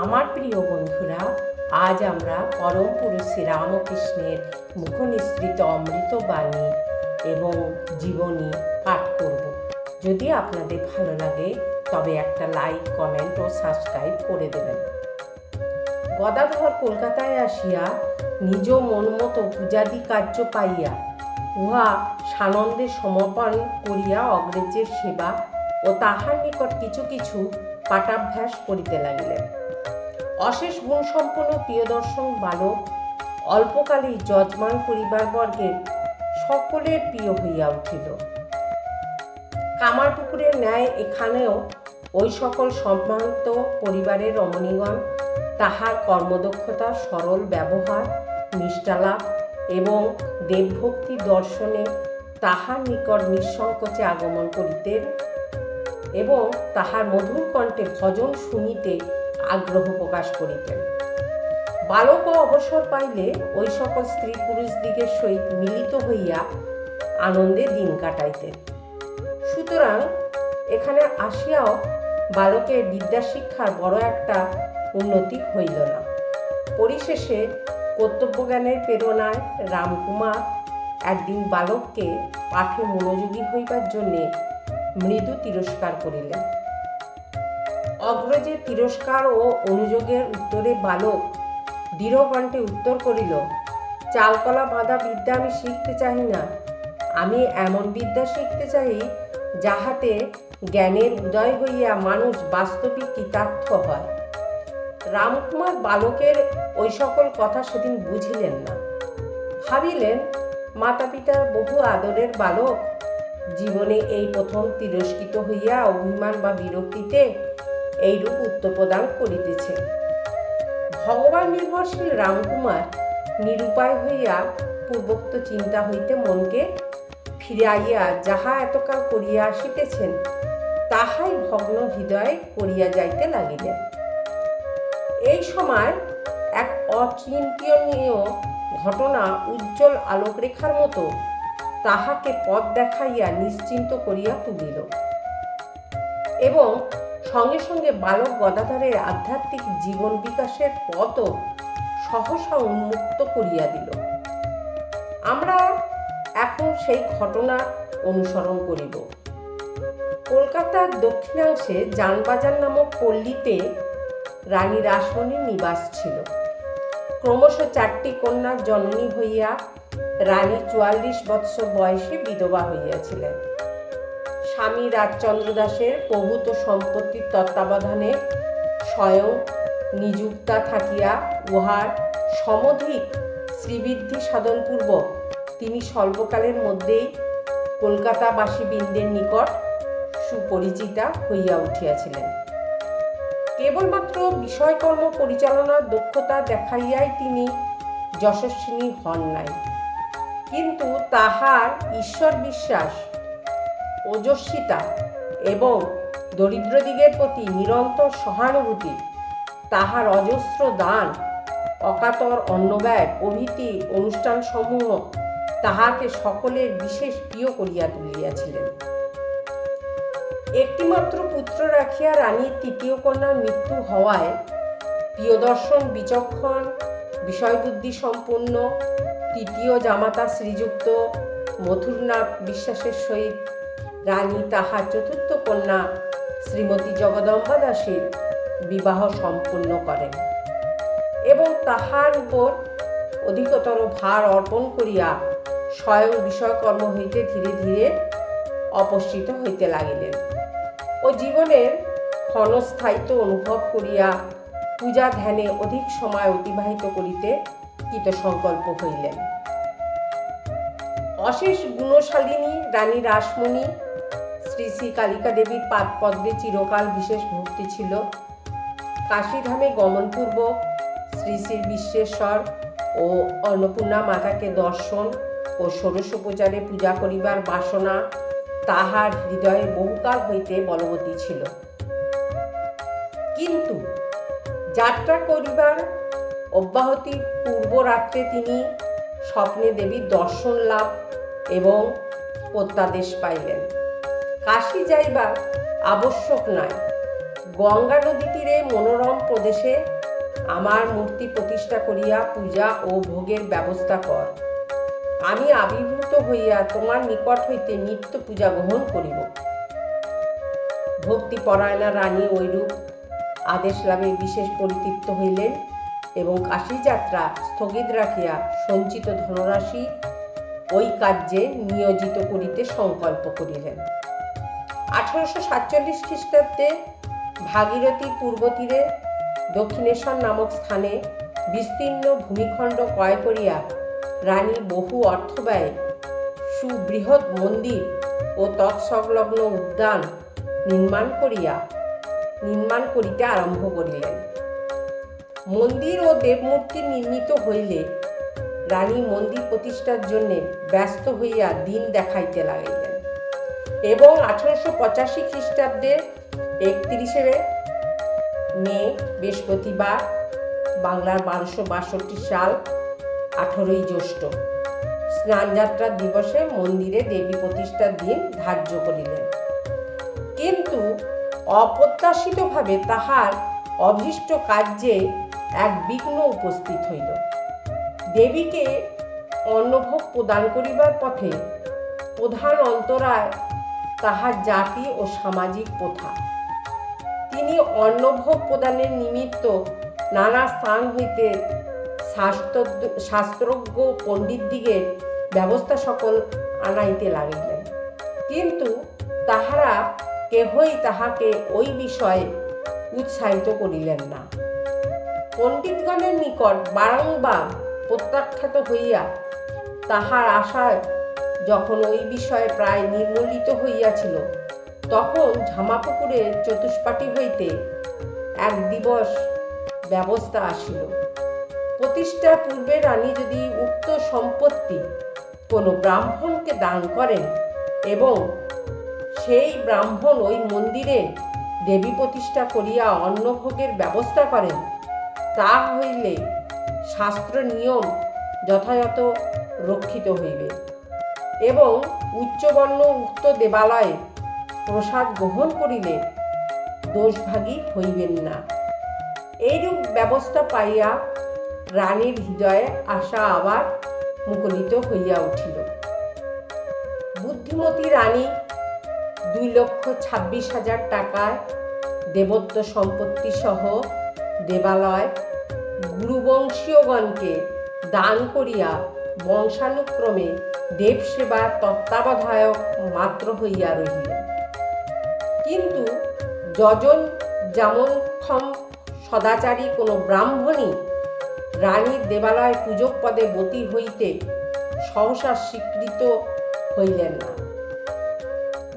আমার প্রিয় বন্ধুরা, আজ আমরা পরম পুরুষ শ্রীরামকৃষ্ণের মুখনিসৃত অমৃত বাণী এবং জীবনী পাঠ করব। যদি আপনাদের ভালো লাগে, তবে একটা লাইক, কমেন্ট ও সাবস্ক্রাইব করে দেবেন। গদাধর কলকাতায় আসিয়া নিজ মনমতো পূজাদি কার্য পাইয়া, উহা সানন্দে সমর্পণ করিয়া অগ্রেজের সেবা ও তাহার নিকট কিছু কিছু পাঠাভ্যাস করিতে লাগিলেন। অশেষ গুণসম্পন্ন প্রিয়দর্শন বালক, অল্পকালেই যজমান পরিবার পরিবারবর্গের সকলের প্রিয় হইয়া উঠিল। কামারপুকুরের ন্যায় এখানেও ওই সকল সম্ভ্রান্ত পরিবারের রমণীগণ তাহার কর্মদক্ষতা, সরল ব্যবহার, নিষ্ঠালাভ এবং দেবভক্তি দর্শনে তাহার নিকট নিঃসংকোচে আগমন করিতেন এবং তাহার মধুর কণ্ঠে ভজন শুনিতে আগ্রহ প্রকাশ করিতেন। বালক অবসর পাইলে ওই সকল স্ত্রী পুরুষ দিগের সহিত মিলিত হইয়া আনন্দে দিন কাটাইতেন। সুতরাং এখানে আসিয়াও বালকের বিদ্যাশিক্ষার বড় একটা উন্নতি হইল না। পরিশেষে কর্তব্যজ্ঞানের প্রেরণায় রামকুমার একদিন বালককে পাঠে মনোযোগী হইবার জন্যে মৃদু তিরস্কার করিলেন। অগ্রজের তিরস্কার ও অনুযোগের উত্তরে বালক দৃঢ়কণ্ঠে উত্তর করিল, চালকলা বাঁধা বিদ্যা আমি শিখতে চাই না। আমি এমন বিদ্যা শিখতে চাই যাহাতে জ্ঞানের উদয় হইয়া মানুষ বাস্তবিক কৃতার্থ হয় রামকুমার বালকের ওই সকল কথা সেদিন বুঝিলেন না। ভাবিলেন মাতা পিতার বহু আদরের বালক, জীবনে এই প্রথম তিরস্কৃত হইয়া অভিমান বা বিরক্তিতে এইরূপ উত্তর প্রদান করিতেছে। ভগবান নির্ভরশীল রামকুমার নিরুপায় হইয়া পূর্বোক্ত চিন্তা হইতে মনকে ফিরাইয়া যাহা এতকাল করিয়া আসিতেছেন, তাহাই ভগ্ন হৃদয়ে করিয়া যাইতে লাগিলেন। এই সময় এক অচিন্তনীয় ঘটনা উজ্জ্বল আলোকরেখার মতো তাহাকে পথ দেখাইয়া নিশ্চিন্ত করিয়া তুলিল এবং সঙ্গে সঙ্গে বালক গদাধরের আধ্যাত্মিক জীবন বিকাশের পথও সহসা উন্মুক্ত করিয়া দিল। আমরা এখন সেই ঘটনা অনুসরণ করিব। কলকাতার দক্ষিণাংশে যানবাজার নামক পল্লীতে রানী রাসমণির নিবাস ছিল। ক্রমশ চারটি কন্যার জননী হইয়া রানী চুয়াল্লিশ বৎসর বয়সে বিধবা হইয়াছিলেন। স্বামী রাজচন্দ্র দাসের প্রভূত সম্পত্তির তত্ত্বাবধানে স্বয়ং নিযুক্তা থাকিয়া উহার সমধিক শ্রীবৃদ্ধি সাধনপূর্বক তিনি স্বল্পকালের মধ্যেই কলকাতাবাসীবৃন্দের নিকট সুপরিচিতা হইয়া উঠিয়াছিলেন। কেবলমাত্র বিষয়কর্ম পরিচালনার দক্ষতা দেখাইয়াই তিনি যশস্বিনী হন নাই। কিন্তু তাহার ঈশ্বর বিশ্বাস ওজস্বিতা এবং দরিদ্রদিগের প্রতি নিরন্তর সহানুভূতি। তাহার অজস্র দান, অকাতর অন্নব্যয় প্রভৃতি অনুষ্ঠানসমূহ তাহাকে সকলের বিশেষ প্রিয় করিয়া তুলিয়াছিলেন। একটিমাত্র পুত্র রাখিয়া রানীর তৃতীয় কন্যার মৃত্যু হওয়ায় প্রিয়দর্শন বিচক্ষণ, বিষয়বুদ্ধি সম্পন্ন তৃতীয় জামাতা শ্রীযুক্ত মথুরনাথ বিশ্বাসের সহিত রানী তাহার চতুর্থ কন্যা শ্রীমতী জগদম্বা দাসীর বিবাহ সম্পন্ন করেন এবং তাহার উপর অধিকতর ভার অর্পণ করিয়া স্বয়ং বিষয়কর্ম হইতে ধীরে ধীরে অপসৃত হইতে লাগিলেন ও জীবনের ক্ষণস্থায়িত্ব অনুভব করিয়া পূজা ধ্যানে অধিক সময় অতিবাহিত করিতে কৃতসংকল্প হইলেন। অশেষ গুণশালিনী রানী রাসমণি শ্রী শ্রী কালিকা দেবীর পাদপদ্মে চিরকাল বিশেষ ভক্তি ছিল। কাশীধামে গমনপূর্বক শ্রী শ্রী বিশ্বেশ্বর ও অন্নপূর্ণা মাতাকে দর্শন ও ষোড়শোপচারে পূজা করিবার বাসনা তাহার হৃদয়ে বহুকাল হইতে বলবতী ছিল। কিন্তু যাত্রা করিবার অব্যাহতি পূর্ব রাত্রে তিনি স্বপ্নে দেবীর দর্শন লাভ এবং প্রত্যাদেশ পাইলেন। কাশী যাইবার আবশ্যক নয় গঙ্গা নদী তীরে মনোরম প্রদেশে আমার মূর্তি প্রতিষ্ঠা করিয়া পূজা ও ভোগের ব্যবস্থা কর। আমি আবির্ভূত হইয়া তোমার নিকট হইতে নিত্য পূজা গ্রহণ করিব। ভক্তিপরায়ণা রানী ঐরূপ আদেশ লাভে বিশেষ পরিতৃপ্ত হইলেন এবং কাশী যাত্রা স্থগিত রাখিয়া সঞ্চিত ধনরাশি ওই কার্যে নিয়োজিত করিতে সংকল্প করিলেন। আঠারোশো সাতচল্লিশ খ্রিস্টাব্দে ভাগীরথী পূর্ব তীরে দক্ষিণেশ্বর নামক স্থানে বিস্তীর্ণ ভূমিখণ্ড ক্রয় করিয়া রানী বহু অর্থ ব্যয়ে, সুবৃহৎ মন্দির ও তৎসংলগ্ন উদ্যান নির্মাণ করিয়া, নির্মাণ করিতে আরম্ভ করিলেন। মন্দির ও দেবমূর্তি নির্মিত হইলে রানী মন্দির প্রতিষ্ঠার জন্যে ব্যস্ত হইয়া দিন দেখাইতে লাগাইলেন এবং আঠারোশো পঁচাশি খ্রিস্টাব্দে একত্রিশে মে বৃহস্পতিবার বাংলার বারোশো বাষট্টি সাল আঠেরোই জ্যৈষ্ঠ স্নানযাত্রা দিবসে মন্দিরে দেবী প্রতিষ্ঠার দিন ধার্য করিলেন। কিন্তু অপ্রত্যাশিতভাবে তাহার অভীষ্ট কার্যে এক বিঘ্ন উপস্থিত হইল। দেবীকে অন্নভোগ প্রদান করিবার পথে প্রধান অন্তরায় তাহার জাতি ও সামাজিক প্রথা। তিনি অন্নভোগ প্রদানের নিমিত্ত নানা স্থান হইতে শাস্ত্র শাস্ত্রজ্ঞ পণ্ডিতদিগের ব্যবস্থা সকল আনাইতে লাগিলেন। কিন্তু তাহারা কেহই তাহাকে ওই বিষয়ে উৎসাহিত করিলেন না। পণ্ডিতগণের নিকট বারংবার প্রত্যাখ্যাত হইয়া তাহার আশায় যখন ওই বিষয়ে প্রায় নির্মূলিত হইয়াছিল, তখন ঝামাপুকুরের চতুষ্পাটি হইতে এক দিবস ব্যবস্থা আসিল। প্রতিষ্ঠার পূর্বে রানী যদি উক্ত সম্পত্তি কোনো ব্রাহ্মণকে দান করেন এবং সেই ব্রাহ্মণ ওই মন্দিরে দেবী প্রতিষ্ঠা করিয়া অন্নভোগের ব্যবস্থা করেন, তা হইলে শাস্ত্র নিয়ম যথাযথ রক্ষিত হইবে। এবং উচ্চবর্ণ উক্ত দেবালয়ে প্রসাদ গ্রহণ করিলে দোষভাগী হইবেন না। এইরূপ ব্যবস্থা পাইয়া রানীর হৃদয়ে আশা আবার মুখরিত হইয়া উঠিল। বুদ্ধিমতী রানী দুই লক্ষ ছাব্বিশ হাজার টাকায় দেবত্ব সম্পত্তি সহ দেবালয় গুরুবংশীয়গণকে দান করিয়া বংশানুক্রমে দেবসেবার তত্ত্বাবধায়ক মাত্র হইয়া রহিলেন কিন্তু যজন যেমনক্ষম সদাচারী কোনো ব্রাহ্মণী রানীর দেবালয় পূজক পদে বতী হইতে সহসা স্বীকৃত হইলেন না।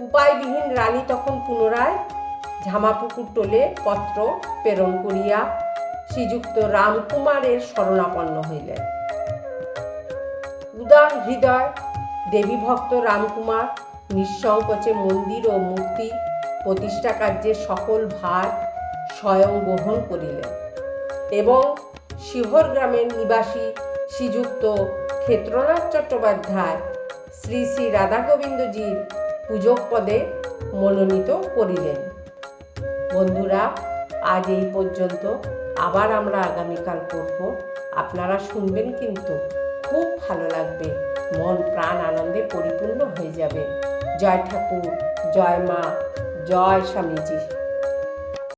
উপায়বিহীন রানী তখন পুনরায় ঝামাপুকুর টোলে পত্র প্রেরণ করিয়া শ্রীযুক্ত রামকুমারের শরণাপন্ন হইলেন। উদার হৃদয় দেবী ভক্ত রামকুমার, নিঃসংকোচে মন্দির ও মূর্তি প্রতিষ্ঠা কার্যের সকল ভার স্বয়ং গ্রহণ করিলেন এবং শিহর গ্রামের নিবাসী শ্রীযুক্ত ক্ষেত্রনাথ চট্টোপাধ্যায় শ্রী শ্রী রাধাগোবিন্দজির পূজক পদে মনোনীত করিলেন। বন্ধুরা, আজ এই পর্যন্ত আবার আমরা আগামীকাল করব। আপনারা শুনবেন কিন্তু খুব ভালো লাগবে। মন প্রাণ আনন্দে পরিপূর্ণ হয়ে যাবে। জয় ঠাকুর জয় মা জয় স্বামীজি।